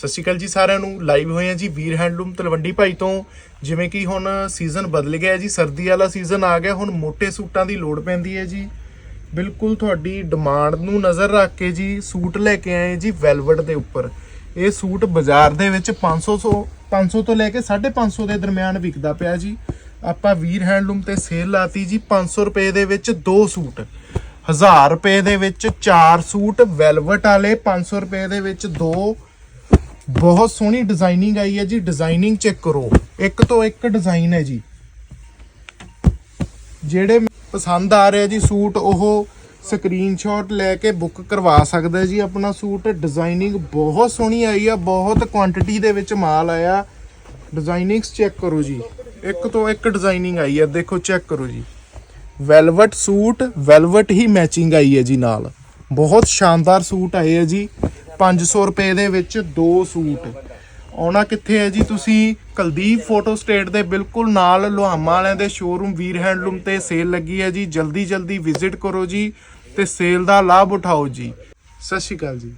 ਸਤਿ ਸ਼੍ਰੀ ਅਕਾਲ ਜੀ ਸਾਰਿਆਂ ਨੂੰ। ਲਾਈਵ ਹੋਏ ਆ ਜੀ ਵੀਰ ਹੈਂਡਲੂਮ ਤਲਵੰਡੀ ਭਾਈ ਤੋਂ। ਜਿਵੇਂ ਕਿ ਹੁਣ ਸੀਜ਼ਨ ਬਦਲ ਗਿਆ ਜੀ, ਸਰਦੀ ਵਾਲਾ ਸੀਜ਼ਨ ਆ ਗਿਆ, ਹੁਣ ਮੋٹے ਸੂਟਾਂ ਦੀ ਲੋੜ ਪੈਂਦੀ ਹੈ ਜੀ। ਬਿਲਕੁਲ ਤੁਹਾਡੀ ਡਿਮਾਂਡ ਨੂੰ ਨਜ਼ਰ ਰੱਖ ਕੇ ਜੀ ਸੂਟ ਲੈ ਕੇ ਆਏ ਜੀ ਵੈਲਵਟ ਦੇ ਉੱਪਰ। ਇਹ ਸੂਟ ਬਾਜ਼ਾਰ ਦੇ ਵਿੱਚ 500 ਤੋਂ 500 ਤੋਂ ਲੈ ਕੇ 550 ਦੇ ਦਰਮਿਆਨ ਵਿਕਦਾ ਪਿਆ ਜੀ। ਆਪਾਂ ਵੀਰ ਹੈਂਡਲੂਮ ਤੇ ਸੇਲ ਲਾਤੀ ਜੀ 500 ਰੁਪਏ ਦੇ ਵਿੱਚ ਦੋ ਸੂਟ। 1000 ਰੁਪਏ ਦੇ ਵਿੱਚ ਚਾਰ ਸੂਟ ਵੈਲਵਟ ਵਾਲੇ 500 ਰੁਪਏ ਦੇ ਵਿੱਚ ਦੋ ਬਹੁਤ ਸੋਹਣੀ ਡਿਜ਼ਾਈਨਿੰਗ ਆਈ ਹੈ ਜੀ ਡਿਜ਼ਾਈਨਿੰਗ ਚੈੱਕ ਕਰੋ। ਇੱਕ ਤੋਂ ਇੱਕ ਡਿਜ਼ਾਈਨ ਹੈ ਜੀ। ਜਿਹੜੇ ਪਸੰਦ ਆ ਰਿਹਾ ਜੀ ਸੂਟ, ਉਹ ਸਕਰੀਨਸ਼ਾਟ ਲੈ ਕੇ ਬੁੱਕ ਕਰਵਾ ਸਕਦਾ ਜੀ ਆਪਣਾ ਸੂਟ। ਡਿਜ਼ਾਈਨਿੰਗ ਬਹੁਤ ਸੋਹਣੀ ਆਈ ਆ, ਬਹੁਤ ਕੁਆਂਟੀਟੀ ਦੇ ਵਿੱਚ ਮਾਲ ਆਇਆ। ਡਿਜ਼ਾਈਨਿੰਗਸ ਚੈੱਕ ਕਰੋ ਜੀ। ਇੱਕ ਤੋਂ ਇੱਕ ਡਿਜ਼ਾਈਨਿੰਗ ਆਈ ਆ, ਦੇਖੋ ਚੈੱਕ ਕਰੋ ਜੀ। ਵੈਲਵਟ ਸੂਟ ਵੈਲਵਟ ਹੀ ਮੈਚਿੰਗ ਆਈ ਹੈ ਜੀ ਨਾਲ। ਬਹੁਤ ਸ਼ਾਨਦਾਰ ਸੂਟ ਆਏ ਹੈ ਜੀ। 500 ਰੁਪਏ ਦੇ ਵਿੱਚ ਦੋ ਸੂਟ। ਆਉਣਾ ਕਿੱਥੇ ਹੈ ਜੀ ਤੁਸੀਂ? ਕੁਲਦੀਪ ਫੋਟੋ ਸਟੇਟ ਦੇ ਬਿਲਕੁਲ ਨਾਲ ਲੋਹਾਮਾ ਵਾਲਿਆਂ ਦੇ ਸ਼ੋਰੂਮ ਵੀਰ ਹੈਂਡਲੂਮ ਤੇ ਸੇਲ ਲੱਗੀ ਹੈ ਜੀ। ਜਲਦੀ ਜਲਦੀ ਵਿਜ਼ਿਟ ਕਰੋ ਜੀ ਤੇ ਸੇਲ ਦਾ ਲਾਭ ਉਠਾਓ ਜੀ। ਸਤਿ ਸ਼੍ਰੀ ਅਕਾਲ ਜੀ।